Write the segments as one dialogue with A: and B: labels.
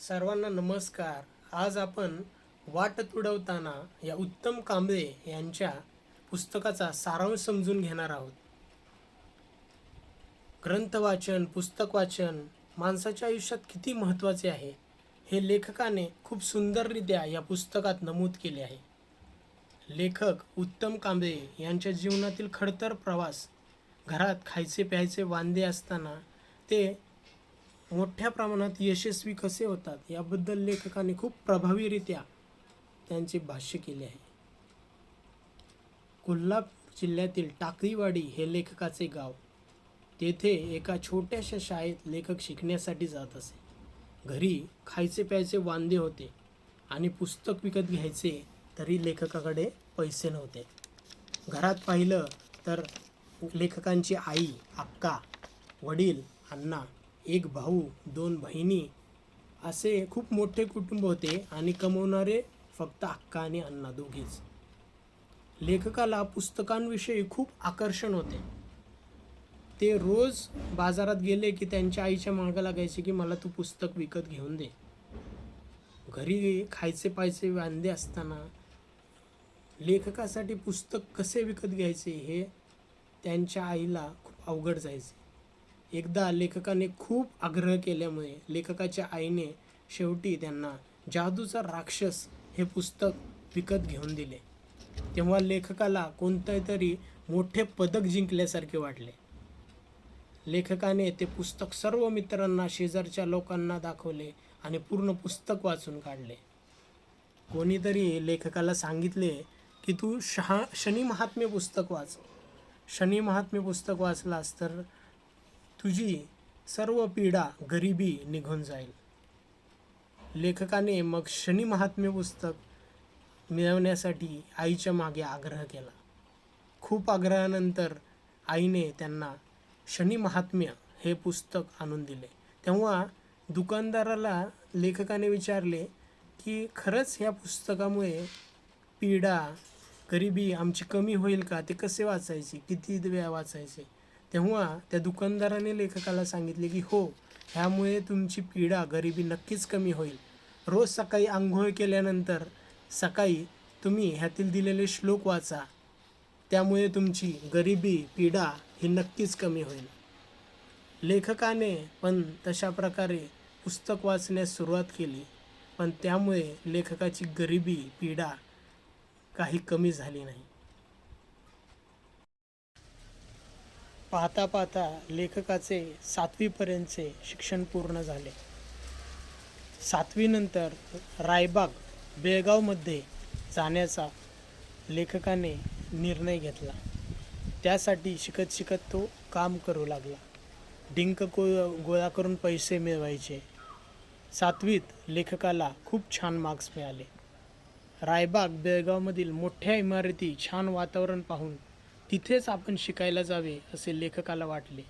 A: सर्वांना नमस्कार. आज आपण वाट तुडवताना या उत्तम कांबळे यांच्या पुस्तकाचा सारांश समजून घेणार आहोत. ग्रंथ वाचन पुस्तक वाचन माणसाच्या आयुष्यात किती महत्त्वाचे आहे हे लेखकाने खूप सुंदररित्या या पुस्तकात नमूद केले आहे. लेखक उत्तम कांबळे यांच्या जीवनातील खडतर प्रवास घरात खायचे प्यायचे वांदे असताना ते मोठ्या प्रमाणात यशस्वी कसे होतात याबद्दल लेखकाने खूप प्रभावीरित्या त्यांचे भाष्य केले आहे. कोल्हापूर जिल्ह्यातील टाकळीवाडी हे लेखकाचे गाव. तेथे एका छोट्याशा शाळेत लेखक शिकण्यासाठी जात असे. घरी खायचे प्यायचे वांदे होते आणि पुस्तक विकत घ्यायचे तरी लेखकाकडे पैसे नव्हते. घरात पाहिलं तर लेखकांची आई अक्का वडील अण्णा एक भाऊ दोन बहिणी असे खूप मोठे कुटुंब होते आणि कमवणारे फक्त अक्का आणि अण्णा दोघेच. लेखकाला पुस्तकांविषयी खूप आकर्षण होते. ते रोज बाजारात गेले की त्यांच्या आईच्या मागं लागायचे की मला तू पुस्तक विकत घेऊन दे. घरी खायचे पायचे वांदे असताना लेखकासाठी पुस्तक कसे विकत घ्यायचे हे त्यांच्या आईला खूप अवघड जायचे. एकदा लेखकाने खूप आग्रह केल्यामुळे लेखकाच्या आईने शेवटी त्यांना जादूचा राक्षस हे पुस्तक विकत घेऊन दिले. तेव्हा लेखकाला कोणते तरी मोठे पदक जिंकल्यासारखे वाटले. लेखकाने ते पुस्तक सर्व मित्रांना शेजारच्या लोकांना दाखवले आणि पूर्ण पुस्तक वाचून काढले. कोणीतरी लेखकाला सांगितले की तू शहा शनी महात्म्य पुस्तक वाच. शनी महात्म्य पुस्तक वाचलास तर तुझी सर्व पीडा गरिबी निघून जाईल. लेखकाने मग शनी महात्म्य पुस्तक मिळवण्यासाठी आईच्या मागे आग्रह केला. खूप आग्रहानंतर आईने त्यांना शनी महात्म्य हे पुस्तक आणून दिले. तेव्हा दुकानदाराला लेखकाने विचारले की खरंच ह्या पुस्तकामुळे पीडा गरिबी आमची कमी होईल का? ते कसे वाचायचे? किती वेळा वाचायचे? तेव्हा त्या दुकानदाराने लेखकाला सांगितले की हो ह्यामुळे तुमची पीडा गरिबी नक्कीच कमी होईल. रोज सकाळी आंघोळ केल्यानंतर सकाळी तुम्ही ह्यातील दिलेले श्लोक वाचा. त्यामुळे तुमची गरिबी पीडा ही नक्कीच कमी होईल. लेखकाने पण तशा प्रकारे पुस्तक वाचण्यास सुरुवात केली पण त्यामुळे लेखकाची गरिबी पीडा काही कमी झाली नाही. पाहता पाहता लेखकाचे सातवीपर्यंतचे शिक्षण पूर्ण झाले. सातवीनंतर रायबाग बेळगावमध्ये जाण्याचा लेखकाने निर्णय घेतला. त्यासाठी शिकत शिकत तो काम करू लागला. डिंक को गोळा करून पैसे मिळवायचे. सातवीत लेखकाला खूप छान मार्क्स मिळाले. रायबाग बेळगावमधील मोठ्या इमारती छान वातावरण पाहून तिथेच आपण शिकायला जावे असे लेखकाला वाटले.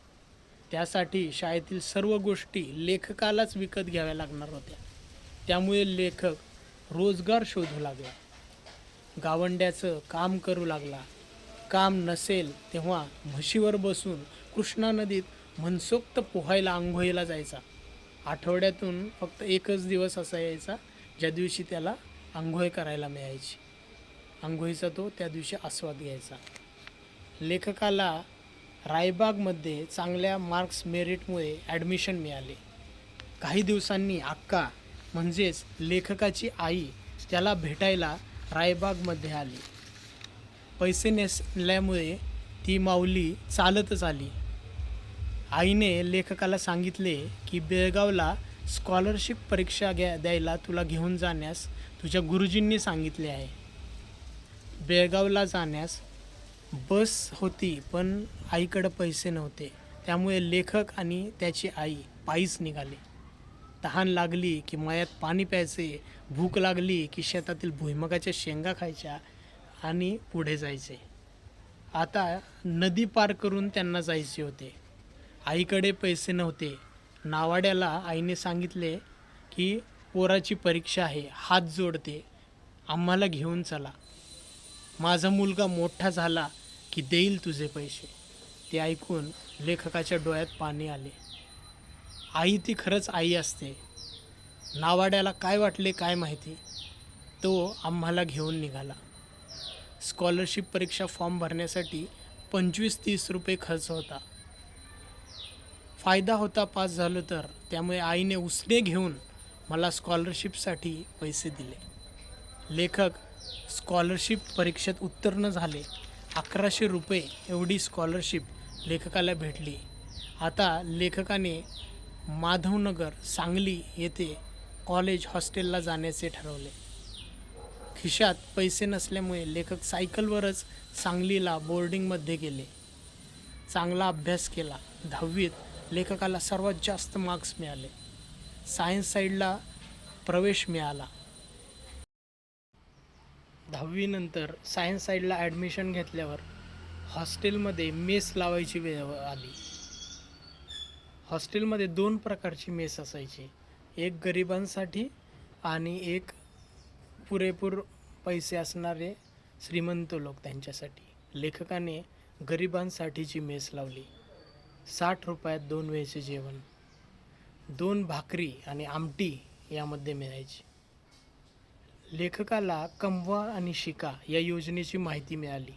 A: त्यासाठी शाळेतील सर्व गोष्टी लेखकालाच विकत घ्याव्या लागणार होत्या. त्यामुळे लेखक रोजगार शोधू लागला. गावंड्याचं काम करू लागला. काम नसेल तेव्हा म्हशीवर बसून कृष्णा नदीत मनसोक्त पोहायला आंघोळीला जायचा. आठवड्यातून फक्त एकच दिवस असा यायचा ज्या दिवशी त्याला आंघोळ करायला मिळायची. आंघोळीचा तो त्या दिवशी आस्वाद घ्यायचा. लेखकाला रायबागमध्ये चांगल्या मार्क्स मेरिटमुळे ॲडमिशन मिळाले. काही दिवसांनी अक्का म्हणजेच लेखकाची आई त्याला भेटायला रायबागमध्ये आली. पैसे नसल्यामुळे ती माऊली चालतच आली. आईने लेखकाला सांगितले की बेळगावला स्कॉलरशिप परीक्षा घ्या द्यायला तुला घेऊन जाण्यास तुझ्या गुरुजींनी सांगितले आहे. बेळगावला जाण्यास बस होती पण आईकडं पैसे नव्हते. त्यामुळे लेखक आणि त्याची आई पायीच निघाले. तहान लागली की मयात पाणी प्यायचे भूक लागली की शेतातील भुईमगाच्या शेंगा खायच्या आणि पुढे जायचे. आता नदी पार करून त्यांना जायचे होते. आईकडे पैसे नव्हते. नावाड्याला आईने सांगितले की पोराची परीक्षा आहे हात जोडते आम्हाला घेऊन चला. माझा मुलगा मोठा झाला की देईल तुझे पैसे. ते ऐकून लेखकाच्या डोळ्यात पाणी आले. आई ती खरंच आई असते. नावाड्याला काय वाटले काय माहिती? तो आम्हाला घेऊन निघाला. स्कॉलरशिप परीक्षा फॉर्म भरण्यासाठी पंचवीस तीस रुपये खर्च होता. फायदा होता पास झालो तर त्यामुळे आईने उसने घेऊन मला स्कॉलरशिपसाठी पैसे दिले. लेखक स्कॉलरशिप परीक्षेत उत्तीर्ण झाले. अकराशे रुपये एवढी स्कॉलरशिप लेखकाला भेटली. आता लेखकाने माधवनगर सांगली येथे कॉलेज हॉस्टेलला जाण्याचे ठरवले. खिशात पैसे नसल्यामुळे लेखक सायकलवरच सांगलीला बोर्डिंगमध्ये गेले. चांगला अभ्यास केला. दहावीत लेखकाला सर्वात जास्त मार्क्स मिळाले. सायन्स साईडला प्रवेश मिळाला. दहावीनंतर सायन्स साईडला ॲडमिशन घेतल्यावर हॉस्टेलमध्ये मेस लावायची वेळ आली. हॉस्टेलमध्ये दोन प्रकारची मेस असायची. एक गरिबांसाठी आणि एक पुरेपूर पैसे असणारे श्रीमंत लोक त्यांच्यासाठी. लेखकाने गरिबांसाठीची मेस लावली. साठ रुपयात दोन वेळचे जेवण दोन भाकरी आणि आमटी यामध्ये मिळायची. लेखकाला कमवा आणि शिका या योजनेची माहिती मिळाली.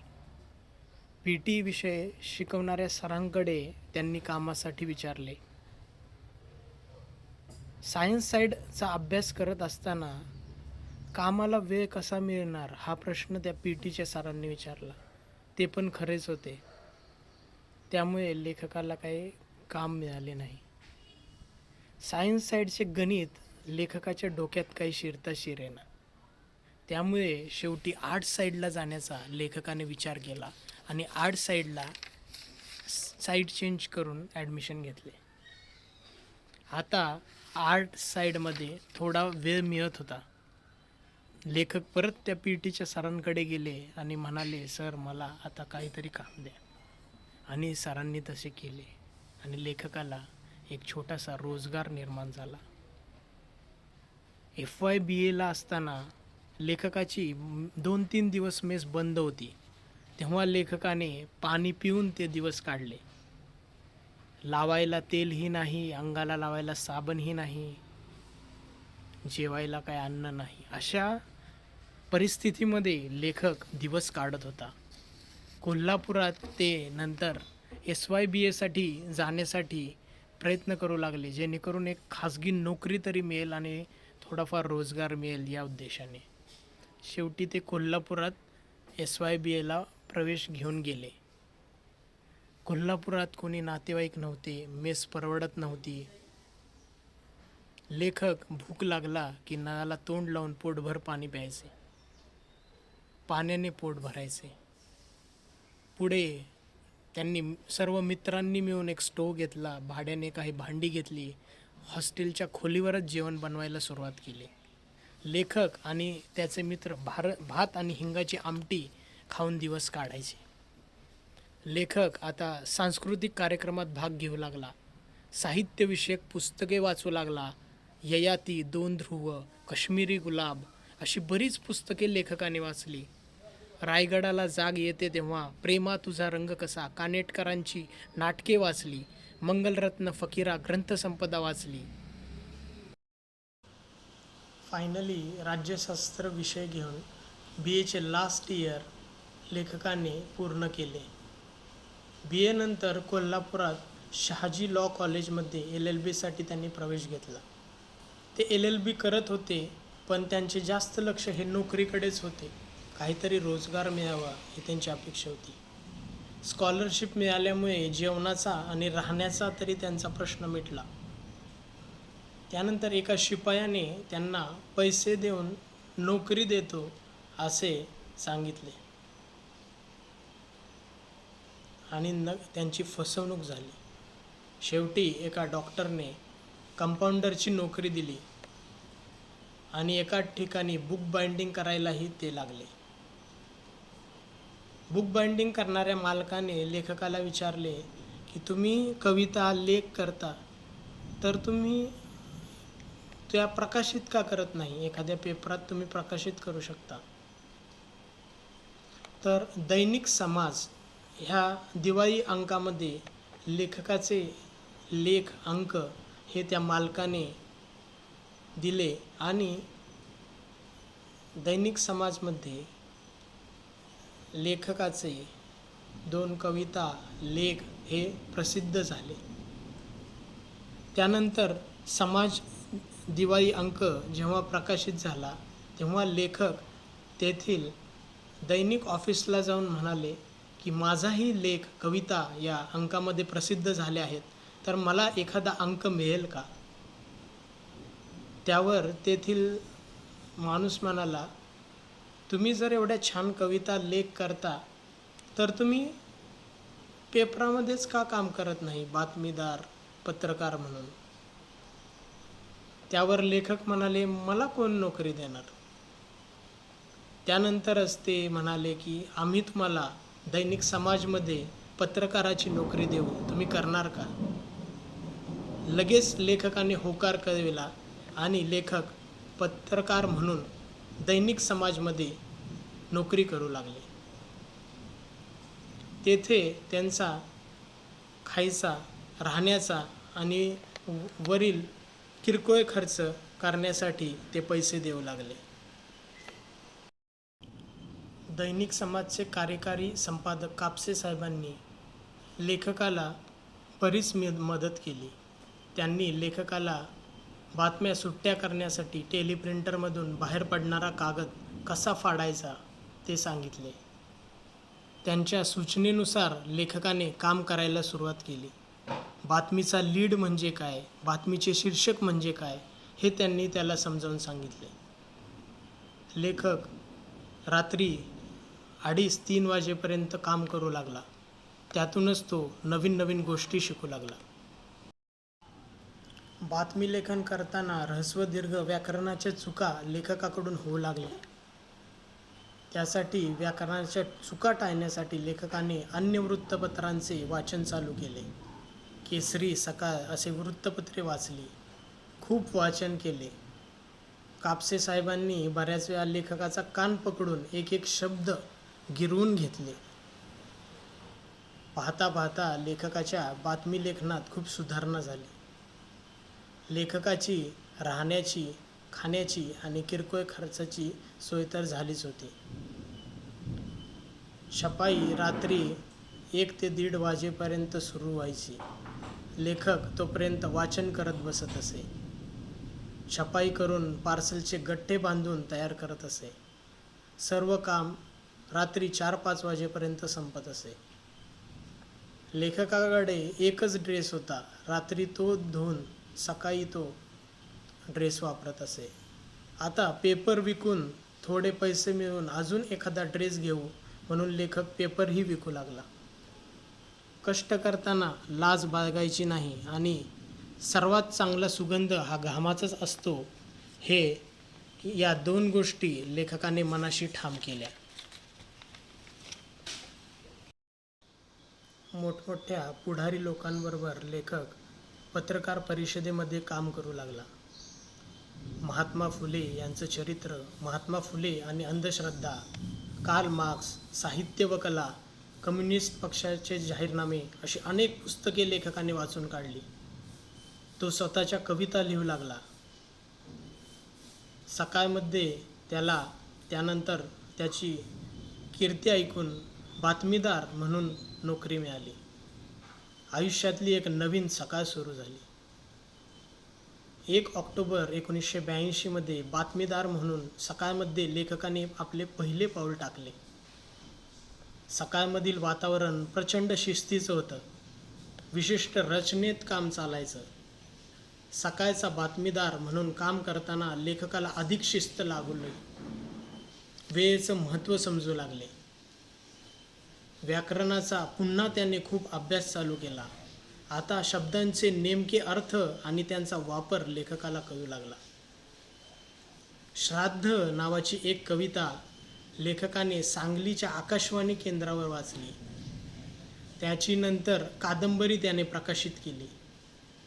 A: पी टी विषय शिकवणाऱ्या सरांकडे त्यांनी कामासाठी विचारले. सायन्स साईडचा अभ्यास करत असताना कामाला वेळ कसा मिळणार हा प्रश्न त्या पी टीच्या सरांनी विचारला. ते पण खरेच होते. त्यामुळे लेखकाला काही काम मिळाले नाही. सायन्स साईडचे गणित लेखकाच्या डोक्यात काही शिरता शिरेना. त्यामुळे शेवटी आर्ट साईडला जाण्याचा लेखकाने विचार केला आणि आर्ट साईडला साईड चेंज करून ॲडमिशन घेतले. आता आर्ट साईडमध्ये थोडा वेळ मिळत होता. लेखक परत त्या पी टीच्या सरांकडे गेले आणि म्हणाले सर मला आता काहीतरी काम द्या. आणि सरांनी तसे केले आणि लेखकाला एक छोटासा रोजगार निर्माण झाला. एफ वाय बी एला असताना लेखकाची दोन तीन दिवस मेस बंद होती तेव्हा लेखकाने पाणी पिऊन ते दिवस काढले. लावायला तेलही नाही अंगाला लावायला साबणही नाही जेवायला काय अन्न नाही. अशा परिस्थितीमध्ये लेखक दिवस काढत होता. कोल्हापुरात ते नंतर एस वाय बी एसाठी जाण्यासाठी प्रयत्न करू लागले जेणेकरून एक खाजगी नोकरी तरी मिळेल आणि थोडाफार रोजगार मिळेल या उद्देशाने. शेवटी ते कोल्हापुरात एस वाय बी एला प्रवेश घेऊन गेले. कोल्हापुरात कोणी नातेवाईक नव्हते मेस परवडत नव्हती. लेखक भूक लागला की नळाला तोंड लावून पोटभर पाणी प्यायचे. पाण्याने पोट भरायचे. पुढे त्यांनी सर्व मित्रांनी मिळून एक स्टोव घेतला भाड्याने काही भांडी घेतली हॉस्टेलच्या खोलीवरच जेवण बनवायला सुरुवात केली. लेखक आणि त्याचे मित्र भार भात आणि हिंगाची आमटी खाऊन दिवस काढायचे. लेखक आता सांस्कृतिक कार्यक्रमात भाग घेऊ लागला. साहित्यविषयक पुस्तके वाचू लागला. ययाती दोन ध्रुव कश्मीरी गुलाब अशी बरीच पुस्तके लेखकाने वाचली. रायगडाला जाग येते तेव्हा प्रेमा तुझा रंग कसा? कानेटकरांची नाटके वाचली. मंगलरत्न फकीरा ग्रंथसंपदा वाचली. फायनली राज्यशास्त्र विषय घेऊन बी एचे लास्ट इयर लेखकाने पूर्ण केले. बी एनंतर कोल्हापुरात शहाजी लॉ कॉलेजमध्ये एल एल बीसाठी त्यांनी प्रवेश घेतला. ते एल एल बी करत होते पण त्यांचे जास्त लक्ष हे नोकरीकडेच होते. काहीतरी रोजगार मिळावा ही त्यांची अपेक्षा होती. स्कॉलरशिप मिळाल्यामुळे जेवणाचा आणि राहण्याचा तरी त्यांचा प्रश्न मिटला. त्यानंतर एका शिपायाने त्यांना पैसे देऊन नोकरी देतो असे सांगितले. आणि न त्यांची फसवणूक झाली. शेवटी एका डॉक्टरने कंपाऊंडरची नोकरी दिली आणि एका ठिकाणी बुक बाइंडिंग करायलाही ते लागले. बुक बाइंडिंग करणाऱ्या मालकाने लेखकाला विचारले की तुम्ही कविता लेख करता तर तुम्ही त्या प्रकाशित का करत नाही? एखाद्या पेपरात तुम्ही प्रकाशित करू शकता. तर दैनिक समाज ह्या दिवाळी अंकामध्ये लेखकाचे लेख अंक हे त्या मालकाने दिले आणि दैनिक समाजमध्ये लेखकाचे दोन कविता लेख हे प्रसिद्ध झाले. त्यानंतर समाज दिवाळी अंक जेव्हा प्रकाशित झाला तेव्हा लेखक तेथील दैनिक ऑफिसला जाऊन म्हणाले की माझाही लेख कविता या अंकामध्ये प्रसिद्ध झाले आहेत. तर मला एखादा अंक मिळेल का? त्यावर तेथील माणूस म्हणाला तुम्ही जर एवढ्या छान कविता लेख करता तर तुम्ही पेपरामध्येच का काम करत नाही बातमीदार पत्रकार म्हणून? त्यावर लेखक म्हणाले मला कोण नोकरी देणार? त्यानंतरच ते म्हणाले की आम्ही तुम्हाला दैनिक समाजमध्ये पत्रकाराची नोकरी देऊ. तुम्ही करणार का? लगेच लेखकाने होकार कळविला आणि लेखक पत्रकार म्हणून दैनिक समाजमध्ये नोकरी करू लागले. तेथे त्यांचा खायचा राहण्याचा आणि वरील किरकोळ खर्च करण्यासाठी ते पैसे देऊ लागले. दैनिक समाजचे कार्यकारी संपादक कापसे साहेबांनी लेखकाला बरीच मदत केली. त्यांनी लेखकाला बातम्या सुट्ट्या करण्यासाठी टेलिप्रिंटरमधून बाहेर पडणारा कागद कसा फाडायचा ते सांगितले. त्यांच्या सूचनेनुसार लेखकाने काम करायला सुरुवात केली. बातमीचा लीड म्हणजे काय? बातमीचे शीर्षक म्हणजे काय? हे त्यांनी त्याला समजावून सांगितले. लेखक रात्री अडीच तीन वाजेपर्यंत काम करू लागला. त्यातूनच तो नवीन नवीन गोष्टी शिकू लागला. बातमी लेखन करताना ऱ्हस्व दीर्घ व्याकरणाच्या चुका लेखकाकडून होऊ लागल्या. त्यासाठी व्याकरणाच्या चुका टाळण्यासाठी लेखकाने अन्य वृत्तपत्रांचे वाचन चालू केले. केसरी सकाळ असे वृत्तपत्रे वाचली. खूप वाचन केले. कापसे साहेबांनी बऱ्याच वेळा लेखकाचा कान पकडून एक एक शब्द गिरवून घेतले. पाहता पाहता लेखकाच्या बातमी लेखनात खूप सुधारणा झाली. लेखकाची राहण्याची खाण्याची आणि किरकोळ खर्चाची सोय तर झालीच होती. छपाई रात्री एक ते दीड वाजेपर्यंत सुरू व्हायची. लेखक तोपर्यंत वाचन करत बसत असे. छपाई करून पार्सलचे गठ्ठे बांधून तयार करत असे. सर्व काम रात्री चार पाच वाजेपर्यंत संपत असे. लेखकाकडे एकच ड्रेस होता. रात्री तो धुवून सकाळी तो ड्रेस वापरत असे. आता पेपर विकून थोडे पैसे मिळवून अजून एखादा ड्रेस घेऊ म्हणून लेखक पेपरही विकू लागला. कष्ट करताना लाज बाळगायची नाही आणि सर्वात चांगला सुगंध हा घामाचाच असतो हे या दोन गोष्टी लेखकाने मनाशी ठाम केल्या. मोठमोठ्या पुढारी लोकांबरोबर लेखक पत्रकार परिषदेमध्ये काम करू लागला. महात्मा फुले यांचं चरित्र महात्मा फुले आणि अंधश्रद्धा कार्ल मार्क्स साहित्य व कला कम्युनिस्ट पक्षाचे जाहीरनामे अशी अनेक पुस्तके लेखकाने वाचून काढली. तो स्वतःच्या कविता लिहू लागला. सकाळमध्ये त्याला त्यानंतर त्याची कीर्ती ऐकून बातमीदार म्हणून नोकरी मिळाली. आयुष्यातली एक नवीन सकाळ सुरू झाली. एक ऑक्टोबर एकोणीसशे ब्याऐंशीमध्ये बातमीदार म्हणून सकाळमध्ये लेखकाने आपले पहिले पाऊल टाकले. सकाळमधील वातावरण प्रचंड शिस्तीचं होतं. विशिष्ट रचनेत काम चालायचं. सकाळचा बातमीदार म्हणून काम करताना लेखकाला अधिक शिस्त लागली वेळेचं महत्त्व समजू लागले. व्याकरणाचा पुन्हा त्याने खूप अभ्यास चालू केला. आता शब्दांचे नेमके अर्थ आणि त्यांचा वापर लेखकाला कळू लागला. श्राद्ध नावाची एक कविता लेखकाने सांगलीच्या आकाशवाणी केंद्रावर वाचली. त्याची नंतर कादंबरी त्याने प्रकाशित केली.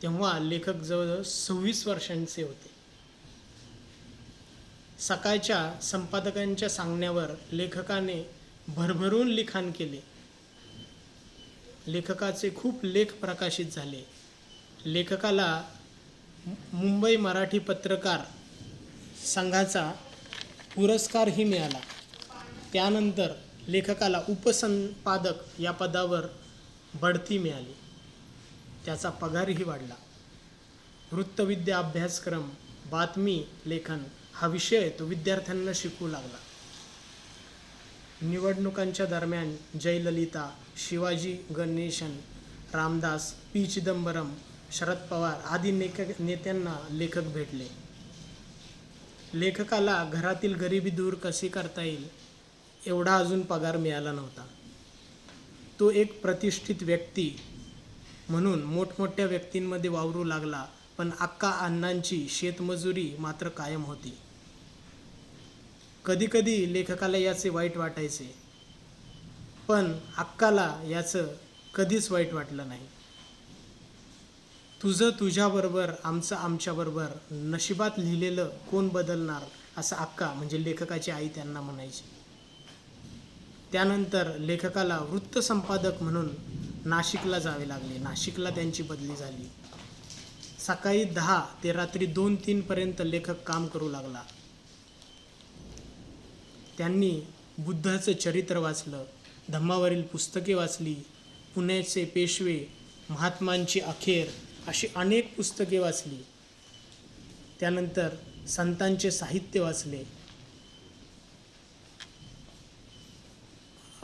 A: तेव्हा लेखक जवळजवळ सव्वीस वर्षांचे होते. सकाळच्या संपादकांच्या सांगण्यावर लेखकाने भरभरून लिखाण केले. लेखकाचे खूप लेख प्रकाशित झाले. लेखकाला मुंबई मराठी पत्रकार संघाचा पुरस्कारही मिळाला. त्यानंतर लेखकाला उपसंपादक या पदावर बढती मिळाली. त्याचा पगारही वाढला. वृत्तविद्या अभ्यासक्रम बातमी लेखन हा विषय तो विद्यार्थ्यांना शिकू लागला. निवडणुकांच्या दरम्यान जयललिता शिवाजी गणेशन रामदास पी. चिदंबरम शरद पवार आदी नेक नेत्यांना लेखक भेटले. लेखकाला घरातील गरिबी दूर कशी करता येईल? एवढा अजून पगार मिळाला नव्हता. तो एक प्रतिष्ठित व्यक्ती म्हणून मोठमोठ्या व्यक्तींमध्ये वावरू लागला पण अक्का अण्णांची शेतमजुरी मात्र कायम होती. कधीकधी लेखकाला याचे वाईट वाटायचे पण अक्काला याचं कधीच वाईट वाटलं नाही. तुझं तुझ्याबरोबर आमचं आमच्याबरोबर नशिबात लिहिलेलं कोण बदलणार असं अक्का म्हणजे लेखकाची आई त्यांना म्हणायची. त्यानंतर लेखकाला वृत्तसंपादक म्हणून नाशिकला जावे लागले. नाशिकला त्यांची बदली झाली. सकाळी दहा ते रात्री दोन तीनपर्यंत लेखक काम करू लागला. त्यांनी बुद्धाचं चरित्र वाचलं धम्मावरील पुस्तके वाचली पुण्याचे पेशवे महात्मांची अखेर अशी अनेक पुस्तके वाचली. त्यानंतर संतांचे साहित्य वाचले.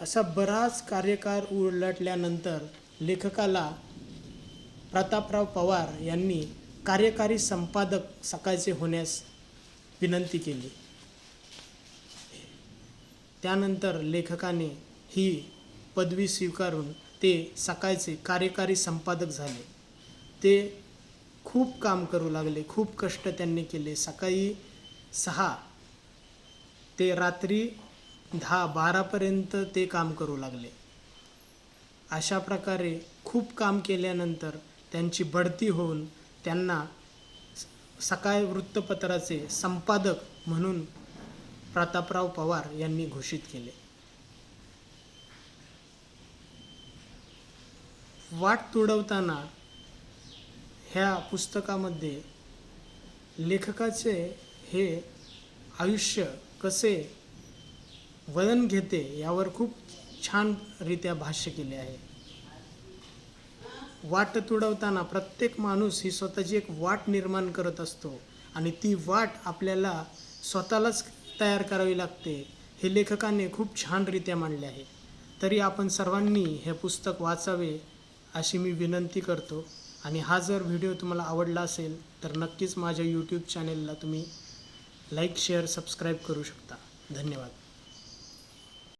A: असा बराच कार्यकाळ उलटल्यानंतर लेखकाला प्रतापराव पवार यांनी कार्यकारी संपादक सकाळचे होण्यास विनंती केली. त्यानंतर लेखकाने ही पदवी स्वीकारून ते सकाळचे कार्यकारी संपादक झाले. ते खूप काम करू लागले खूप कष्ट त्यांनी केले. सकाळी सहा ते रात्री दहा बारापर्यंत ते काम करू लागले. अशा प्रकारे खूप काम केल्यानंतर त्यांची बढती होऊन त्यांना सकाळ वृत्तपत्राचे संपादक म्हणून प्रतापराव पवार यांनी घोषित केले. वाट तुडवताना ह्या पुस्तकामध्ये लेखकाचे हे आयुष्य कसे वळण घेते यावर खूप छानरित्या भाष्य केले आहे. वाट तुडवताना प्रत्येक माणूस ही स्वतःची एक वाट निर्माण करत असतो आणि ती वाट आपल्याला स्वतःलाच तयार करावी लागते हे लेखकाने खूप छानरित्या मांडले आहे. तरी आपण सर्वांनी हे पुस्तक वाचावे अशी मी विनंती करतो आणि हा जर व्हिडिओ तुम्हाला आवडला असेल तर नक्कीच माझ्या यूट्यूब चॅनेलला तुम्ही लाईक शेअर सबस्क्राईब करू शकता. धन्यवाद.